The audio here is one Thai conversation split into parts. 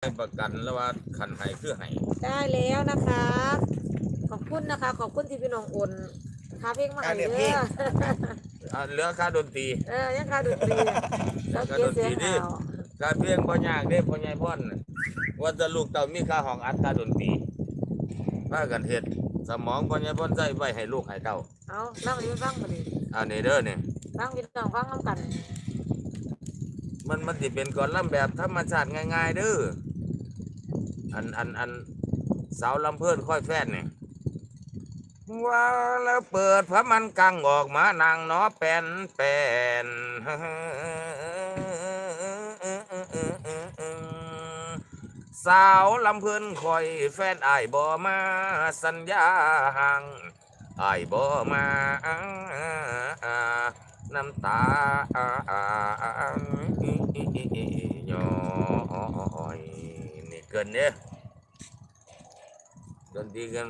ให้ประกันแล้วว่าคันไห้คือไห้ได้แล้วนะครับขอบคุณนะคะ ขอบคุณที่พี่น้องโอนคาเพลงมาให้เด้ออ่าเหลือค่าดนตรีเออยังคาดนตรีแล้วเกียร์เสียงเอาการเพียงบ่ยากเด้พ่อใหญ่พ่อนน่ะว่าจะลูกเต่ามีค่าห้องอัดค่าดนตรีพากันเฮ็ดสมองพ่อใหญ่พ่อนใส่ไว้ให้ลูกให้เต้าเอาฟังดิฟังมาดิอันนี้เด้อนี่ฟังพี่น้องฟังน้ำกัน มันมันสิเป็นก่อนลำแบบธรรมชาติง่ายๆเด้อ อันอันอันสาวลำเพิ่นค่อยแฟนนี่ยว่าแล้วเปิดพระมันกังออกมานางนาะแปนแปนสาวลำเพิ่นคอยแฟนอายบ่มาสัญญาห่างอายบ่มาน้ำตาย้อยนี่เกินเนี่ย ดนตรีกัน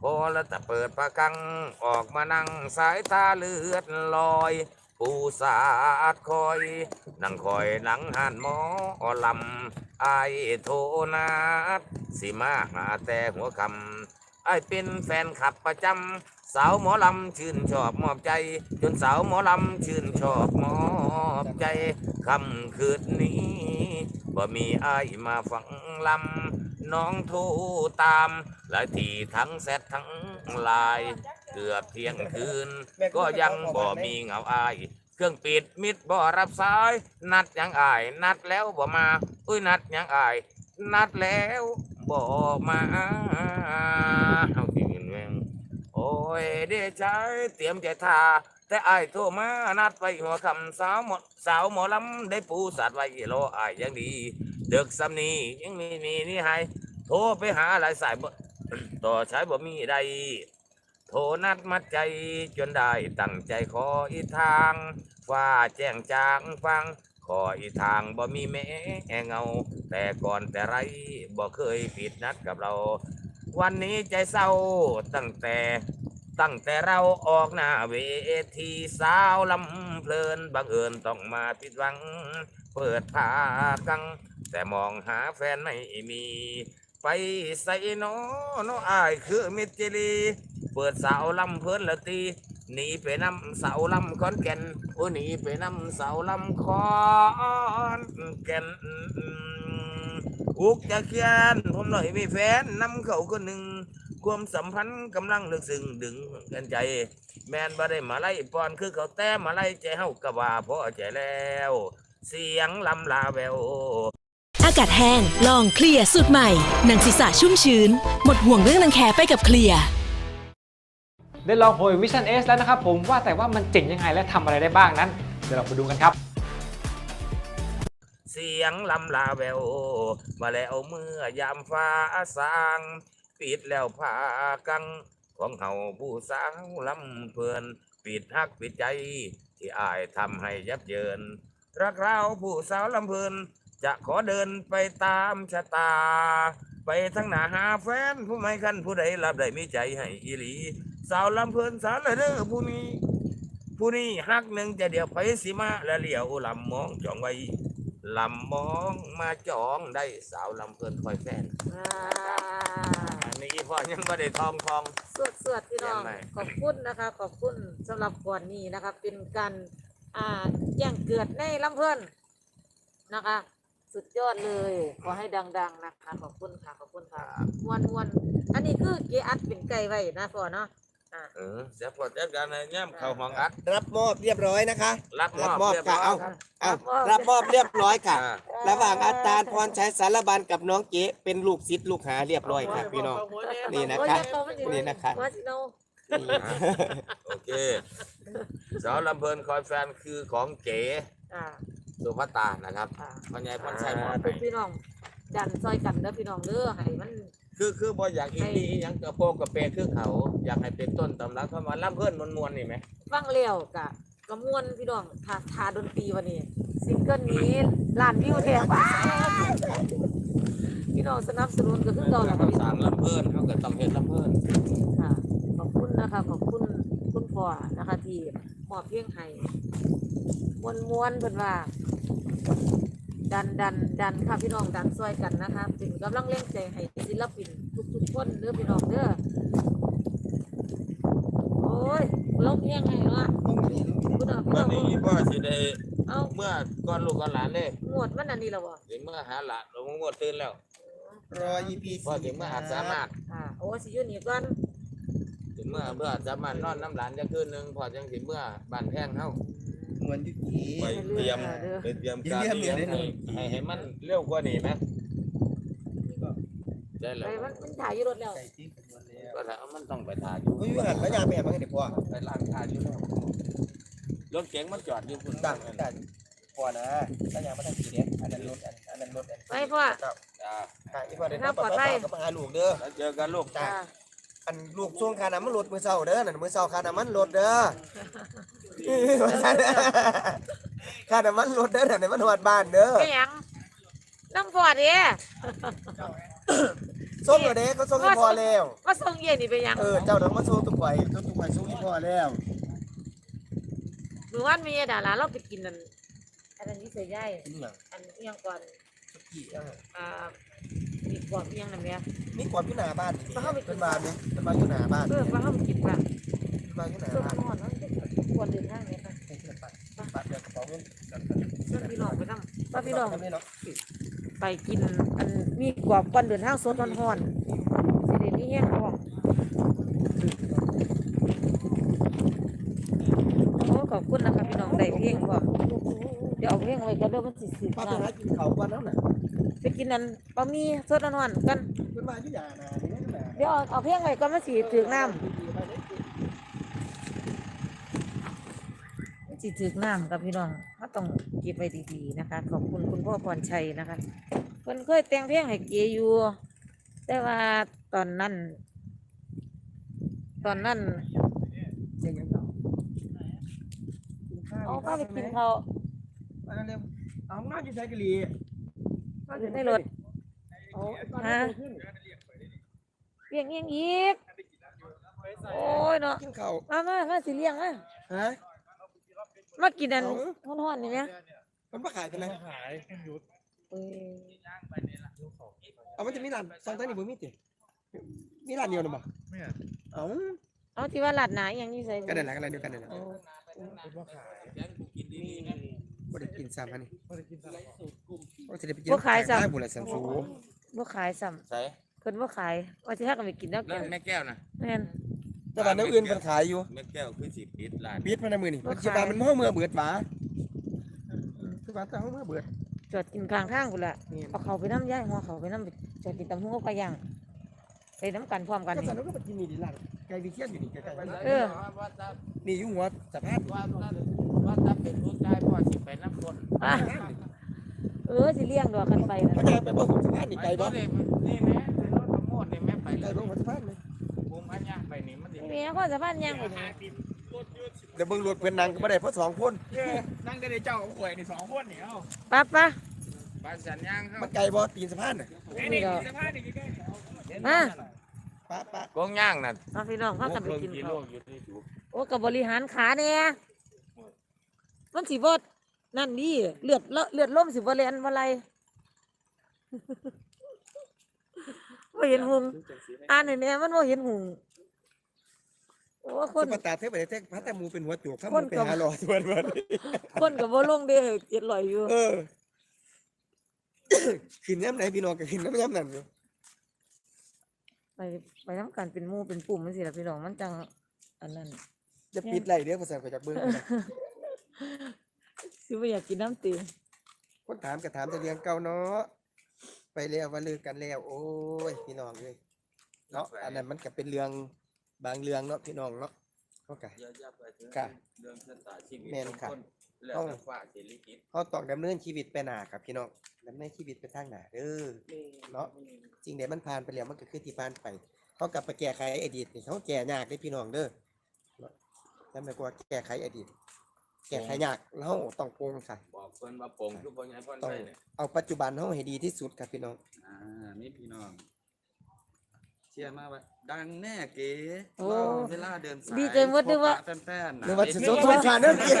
พอแล้วแต่เปิดปากกัง ออกมานั่งสายตาเลือดลอย ปูสาดคอย นั่งคอยหลังหันหมอลำไอโทนาดสิมาหาแต่หัวคำไอเป็นแฟนขับประจำสาวหมอลำชื่นชอบมอบใจ จนสาวหมอลำชื่นชอบมอบใจคำคืนนี้บ่มีไอมาฟังลำ น้องทรตามหลายทีทั้งแซดทั้งลาย เกือบเที่ยงคืน ก็ยังบ่มีเหงาอาย เครื่องปิดมิดบ่รับสาย นัดยังอาย นัดแล้วบ่มา อุ้ยนัดยังอาย นัดแล้วบ่มาเอาที่เงินแวงโอ้ยเดชายเตรียมใจทาแต่อายโทรมานัดไปหัวคำสาวหมดสาวหมอลำได้ปูสัตว์ไว้รออายยังดีเด็กสำนียังมีมีนี่ให้ โทรไปหาหลายสายบ่ต่อใช้บ่มีใด โทรนัดมัดใจจนได้ตั้งใจขออีทางว่าแจ้งจางฟังขออีทางบ่มีแม่เงา แต่ก่อนแต่ไรบ่เคยผิดนัดกับเรา วันนี้ใจเศร้าตั้งแต่ตั้งแต่เราออกหน้าเวทีสาวลำเพลินบังเอิญต้องมาผิดหวัง เปิดผากัง แต่มองหาแฟนไม่มี ไปใส่หนอโนอายคือมิตรจิลี เปิดสาวลำเพลินละตีหนีไปนำสาวลำขอนแก่นโอ้หนีไปนำสาวลำขอนแก่นอุกจะเขียนผมหน่อยมีแฟนนำเขาคนหนึ่งความสัมพันธ์กำลังลึกซึ้งดึงกันใจ แมนบ่ได้มาไล่ปอนคือเขาแต่มมาไล่ใจเฮากะว่าพอใจแล้ว เสียงลำลาแวว อากาศแห้ง ลองเคลียร์สูตรใหม่ หนังศีรษะชุ่มชื้น หมดห่วงเรื่องรังแคไปกับเคลียร์ได้ลองโหย Vision S แล้วนะครับผมว่าแต่ว่ามันเจ๋งยังไงและทำอะไรได้บ้างนั้น เดี๋ยวเราไปดูกันครับ เสียงลำลาแววมาแล้วเมื่อยามฟ้าสางปิดแล้วผ้ากัง ของเฮาผู้สาวลำเพลิน ปิดฮักปิดใจ ที่อายทำให้ยับเยิน รักเราผู้สาวลำเพลิน จะขอเดินไปตามชะตา ไปทั้งหน้าหาแฟน ผู้ไม่คันผู้ใดรับได้มีใจให้อีหลี สาวลำเพลินสาวละเด้อผู้นี้ ผู้นี้ฮักหนึ่งจะเดียวไปสิมาและเหลียวลำมองจองไว้ลำมองมาจองได้สาวลำเพลินคอยแฟนอ่าอันนี้อีพอยังไม่ได้ทองทอง สวดสวดพี่น้องเยี่ยมเลยขอบคุณนะคะ ขอบคุณสำหรับก่อนนี้นะคะ เป็นการอ่าแจ้งเกิดในลำเพื่อนนะคะ สุดยอดเลย ขอให้ดัง ๆ นะคะ ขอบคุณค่ะ ขอบคุณค่ะมวนมวนอันนี้คือเกอัดเป็นไก่ไว้นะพ่อเนาะอ่าเออเสียพอจัดการในย่ำเข้าห้องอัด รับมอบเรียบร้อยนะคะ รับมรัอบบมอบเรียบค่ะร้อยเอาครับเอารัรับบมมออบบเรียบร้อยค่ะ อ่า ระหว่างอาจารย์พรชัยสารบันกับน้องเก๋เป็นลูกศิษย์ลูกหาเรียบร้อยค่ะพี่น้อง นี่นะคะโอ้ยเดี๋ยวโตมัสินี่นะคะว่าสิโนนี่โอเคสาวลำเพลินคอยแฟนคือของเก๋ อ่า สุภาตานะครับอ่าพ่อใหญ่พ่อชัยหมอทุกพี่น้องดันซอยกันเด้อพี่น้องเด้อให้มัน คือคือบ่อยากอีนี่อีหยังกระโปรงกระเปรคือเขา อยากให้เป็นต้นตำรับเข้ามาลำเพิ่นมวนๆนี่ไหมฟังเลี้ยวกะกระมวลพี่น้องทาทาดนตรีวันนี้ซิงเกิลนี้ล้านวิวแทบว้ายพี่น้องสนับสนุนก็คือเก่าแหละค่ะเขาพี่น้สั่องงลำเพิ่นเขาก็ต้องเฮ็ดลำเพิ่นค่ะขอบคุณนะคะขอบคุณคุณพ่อนะคะที่มอบเพลงให้มวนมวนๆเพิ่นว่า ดันดันดันค่ะพี่น้องดันซอยกันนะคะเป็นกำลังเร่งใจให้ศิลปินทุกๆคนเด้อพี่น้องเด้อโอ้ยลบยังไงวะคุณเอาพี่วัน้นองนี้พ่อสิได้เอาเมื่อก่อนลูกก่อนหลานเด้งวดมันอันนี้แล้ววะสิเมื่อหาหลานลงงวดตื่นแล้วรอ EP พ่อสิเมื่ออาจสามารถอ่าโอ้สิอยู่นี่ก่อนสิเมื่อเมื่ออาจสามารถนอนน้ำหลานจะคืนหนึงพอจังสิเมื่อบ้านแพงเฮา เหมือนยุกีไปเตรียมไปเตรียมการเลี้ยงให้ให้ให้มันเร็วกว่านี้นะได้แล้ไปวมันมันถ่ายอยู่รถแล้วไก่ที่เป็นวันแล้วก็แล้วมันต้องไปทาอยู่เฮ้ยหันพยาไปแอบมาเดี๋ยวพ่อไปล้างทาอยู่แล้วรถเก๋งมันจอดอยู่คุณดังดังพ่อนะพยามาทำสีเนี้ยอันนั้นรถอันนั้นรถไปพ่อครับจ้าค่ะที่พ่อได้ทำปลอดภัยก็มาหาลูกเด้อแล้วเจอกันลูกจ้า อันลูกช่วงคาน้ำมันลดมือเศร้าเด้อนั่นมือเศร้าคาน้ำมันลดเด้อคาน้ำมันลดเด้อนั่นมันหอดบ้านเด้อไปหยังน้ำพอดเด้ส่งเหรอเด้ก็ส่งให้พ่อแล้วก็ส่งเย็นนี่ไปหยังเออเจ้าน้องมาส่งตุ้งไปตุ้งไปส่งให้พ่อแล้วหรือว่ามีดาราเราไปกินนั่นอันนั้นนี่เสียใหญ่กินหยังอันเอียงก่อนสุกี้อะอ่า มีกว่าเอียงนั่นแหละนี่ความอยู่หน้าบ้านนี่เป็นบ้านเนี่ยเป็นบ้านอยู่หน้าบ้านเออว่าเฮาไปกินป่ะเป็นบ้านอยู่หน้าส่วนบ้านนอนนั่นควรเดินทางเนี่ยค่ะให้ที่ละปัดปัดเดี๋ยวกระเป๋าเงินส่วนพี่น้องไปนำว่าพี่น้องทำได้เนาะไปกินอันมีกว่าก่อนเดินทางสดร้อนๆสิได้มีแห้งท้องโอ้ขอบคุณนะคะพี่น้องได้เพลงบ่เดี๋ยวเอาเพลงไว้กันเด้อมันสิสิป้านะไปหากินเขาก่อนแล้วน่ะ ไปกินนั่นบะหมี่สดร้อนๆกันเป็นบ้านอยู่หน้านาเนี่ยนะเดี๋ยวเอาเอาเพลงไว้ก่อนมันสิถึงน้ำมันสิถึงน้ำกับพี่น้องเขาต้องเก็บไว้ดีๆนะคะ ขอบคุณคุณพ่อพรชัยนะคะเพิ่นเคยแต่งเพลงให้เกอยู่ แต่ว่าตอนนั้น ตอนนั้นเสียงยังเก่ากินข้าวเอาเข้าไปกินเขาว มาเร็วเอาหน้าอยู่ใส่กะหรี่ อยู่ในรถฮะเลี้ยงเลี้ยงอีก โอ้ยเนาะกินข้าวมามามาสิเลี้ยงอะฮะมากินอันฮ้อนๆนี่ไหมมันมาขายเป็นไรขายเอ้ยเอามันจะมีร้านซองตั้งนี่บ่มีติมีร้านเดียวน่ะบ่เอ้าเอาที่ว่าหลัดหนาอหย่างนี้ใส่ก็ได้แหละก็ได้เดียวกันนั่นแหละโอ้ บ่ได้กินซ้ำอันนี้บ่ได้กินซ้ำบ่สิได้ไปกินได้บุญละสันสูบ่ขายซ้ใส่ำเพิ่นบ่ขายว่าสิหากันไปกินแล้วนั่กันนแม่แก้วนะแม่น แต่ว่าแนวอื่นเพิ่นขายอยู่แม่แก้วคือสิปิดร้านปิดมาในมื้อนี้มันสิว่ามันเมื่อเมื่อเบิดหวาคือว่าแต่เฮาเมื่อเบิดจอดกินข้างทางพุ่นล่ะนี่เอาเขาไปน้ำย่ายหัวเขาไปน้ำไปจอดกินตำหูกับปลาย่างไปน้ำกันพร้อมกันก็นี่สันก็ไปกินนี่ดีร้านไก่วิเชียนอยู่นี่ใกล้ๆบ้านเออว่าจะนี่อยู่หัวสะพานว่าจะ ว่าจะเป็นผู้ชายพ่อสิไปน้ำคนอะเออสิเลี้ยงดอกกันไปนะเขาจะไปบ่หัวสะพานนี่ไกลบ่นี่นี่แม่ในรถทั้งหมดนี่แม่ไปเลไกลยบ่หัวสะพานเลยภูมิปัญญาไปนี่มันสินี่แม่ก็สะพานย่างไปนี่เดี๋ยวเบิ่งรถเพิ่นนั่งก็บ่ได้เพราะสองคนนั่งได้เจ้ากับข่อยนี่สองคนนี่เอ้าปั๊บปะบ้านสัญญางเข้ามันไกลบ่ตีนสะพานน่ะนี่ดอกสภาพนี่ใกล้มาป้าป้ากงย่างน่ะเอาพี่น้องพากันไปลงกินกิโลข้าวอยู่ที่ถูกโอ้กับบริหารขาเนี่ย มันสิบ่นั่นนี่เลือดเลอะเลือดล่มสิบ่แลนบ่ไรบ่เห็นหุงอ่านให้แน่มันบ่เห็นหุงโอ้คคนน ประตาเทพไปเทพพัตตามูเป็นหัวจุกถ้าคมึนงไปกับหาหล่อส่วนมันคนก็บ่ลงเด้เจ็ดร้อยอยู่ เออ ขึ้นย้ำไหนพี่น้องก็ขึ้นน้ำย้ำนั่นอยู่ไปไปนํกันเป็นหมู่เป็นปุ่มจังซี่ล่ะพี่น้องมันจัง อันนั้นจะปิดไรเดี๋ยวภาษาไปจากเบิ้ง สิบ่อยากกินน้ำตีคนถามก็ถามแต่เรื่องเก่าเนาะไปแล้วว่าเลิกกันแล้ว โอ้ยพี่น้องเลยเนาะอันนั้นมันก็เป็นเรื่องบางเรื่องเนาะพี่น้องเนาะเขาก็อย่าๆไปถึงค่ะเรื่องชะตาชีวิตแม่นค่ะ ของนแล้วแต่ฟ้าสิลิขิตเขาต้องดำเนินชีวิตไปหน้าครับ พี่น้องดำเนินชีวิตไปทางหน้าเด้อเนาะ จริงเดี๋ยวมันผ่านไปแล้วมันก็คือที่ผ่านไปเขากลับไปแก้ไขอดีตนี่เขาแก้ยากเลยพี่น้องเด้อเนาะแล้วไม่กว่าแก้ไขอดีต แก้ไขยากเราต้องโปร่งค่ะ บอกเพิ่นว่าโป่งทุกคนใหญ่พ่อนได้เนี่ยเอาปัจจุบันเฮาให้ดีที่สุดครับพี่น้องอ่านี่พี่น้องเชียร์มาว่าดังแน่เก๋เวลาเดินสายดีใจหมดด้วยว่าแฟนๆหนะนึกว่าสิสงสารชาเด้อพี่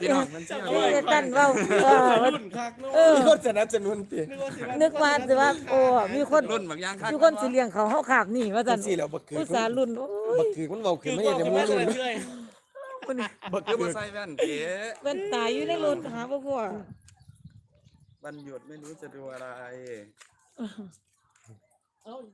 พี่น้องมันเชียร์เอ้ยตันเว้าเออรุ่นคักเนาอะคนสนับสนุนตินึกว่าสินึกว่าจะว่าโอ้มีคนรุ่นบางอย่างคักมีคนสิเลี้ยงเขาเฮาขาบนี่ว่าจัซั่นนสิแล้วบ่คือาห์รุ่นบักคือมันเบาคืนไม่ได้แต่มูรุ่นเย มันบักเกืคือบ่อใส่แว่นเก๋เบิ่นตายอยู่ในรถหาบ่พอวันหยุดไม่รู้จะดูอะไร เอ้า